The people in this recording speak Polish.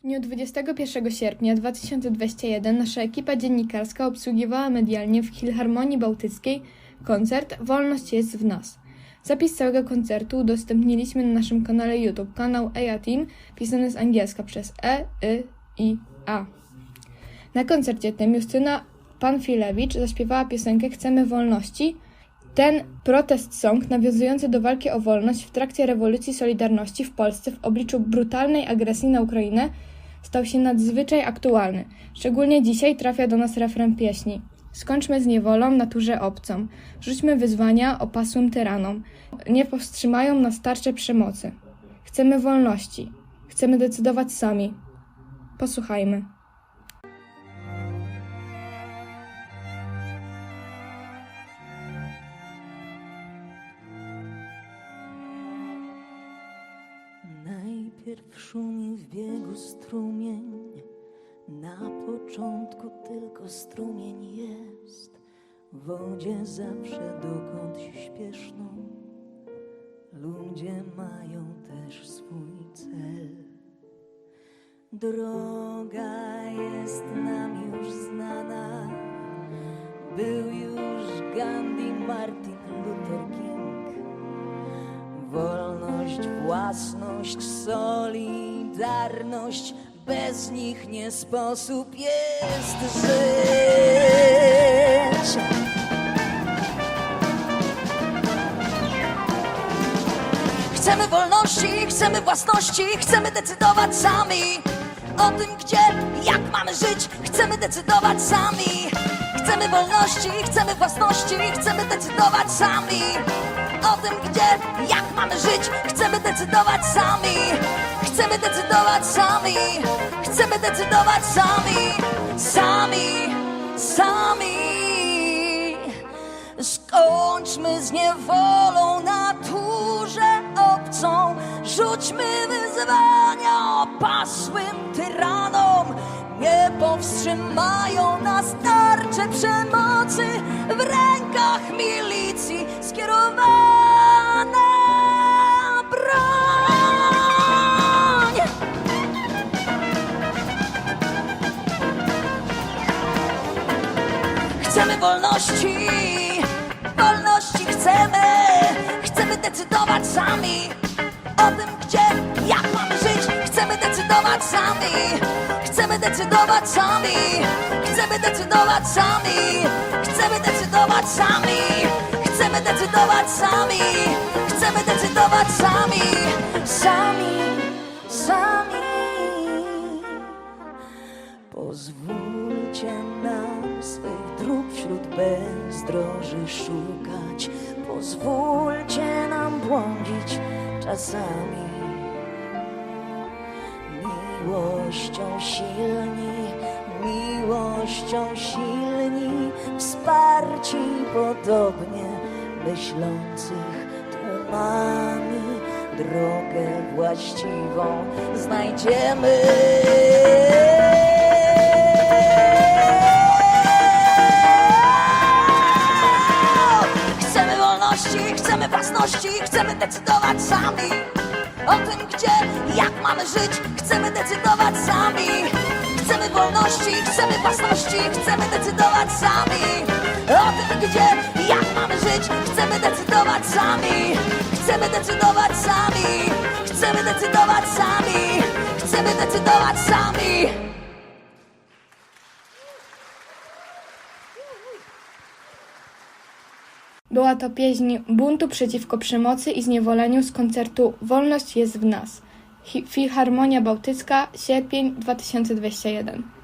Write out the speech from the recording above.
W dniu 21 sierpnia 2021 nasza ekipa dziennikarska obsługiwała medialnie w Filharmonii Bałtyckiej koncert Wolność jest w nas. Zapis całego koncertu udostępniliśmy na naszym kanale YouTube, kanał EA Team, pisany z angielska przez E, Y, I, A. Na koncercie tym Justyna Panfilewicz zaśpiewała piosenkę Chcemy wolności. Ten protest song nawiązujący do walki o wolność w trakcie rewolucji Solidarności w Polsce w obliczu brutalnej agresji na Ukrainę stał się nadzwyczaj aktualny. Szczególnie dzisiaj trafia do nas refren pieśni. Skończmy z niewolą naturze obcą. Rzućmy wyzwania opasłym tyranom. Nie powstrzymają nas tarcze przemocy. Chcemy wolności. Chcemy decydować sami. Posłuchajmy. Najpierw szumi w biegu strumień, na początku tylko strumień jest. W wodzie zawsze dokąd śpieszną, ludzie mają też swój cel. Droga jest nam już znana, był już Gandhi, Martin Luther King. Wolność, własność, solidarność, bez nich nie sposób jest żyć. Chcemy wolności, chcemy własności, chcemy decydować sami o tym, gdzie, jak mamy żyć. Chcemy decydować sami. Chcemy wolności, chcemy własności, chcemy decydować sami tym, gdzie, jak mamy żyć. Chcemy decydować sami. Chcemy decydować sami. Chcemy decydować sami. Sami, sami. Skończmy z niewolą naturze obcą, rzućmy wyzwania opasłym tyranom. Nie powstrzymają nas tarcze przemocy w rękach milicji skierowana Chcemy wolności, wolności chcemy, chcemy decydować sami o tym, gdzie, jak mamy żyć. Chcemy decydować sami, chcemy decydować sami, chcemy decydować sami, chcemy decydować sami, chcemy decydować sami, chcemy decydować sami, sami, sami. Wśród bezdroży szukać. Pozwólcie nam błądzić czasami. Miłością silni, miłością silni, wsparci podobnie myślących tłumami. Drogę właściwą znajdziemy. Własności, chcemy decydować sami o tym, gdzie, jak mamy żyć. Chcemy decydować sami. Chcemy wolności, chcemy własności, chcemy decydować sami o tym, gdzie, jak mamy żyć. Chcemy decydować sami. Chcemy decydować sami. Chcemy decydować sami. Chcemy decydować sami. Była to pieśń buntu przeciwko przemocy i zniewoleniu z koncertu Wolność jest w nas. Filharmonia Bałtycka, sierpień 2021.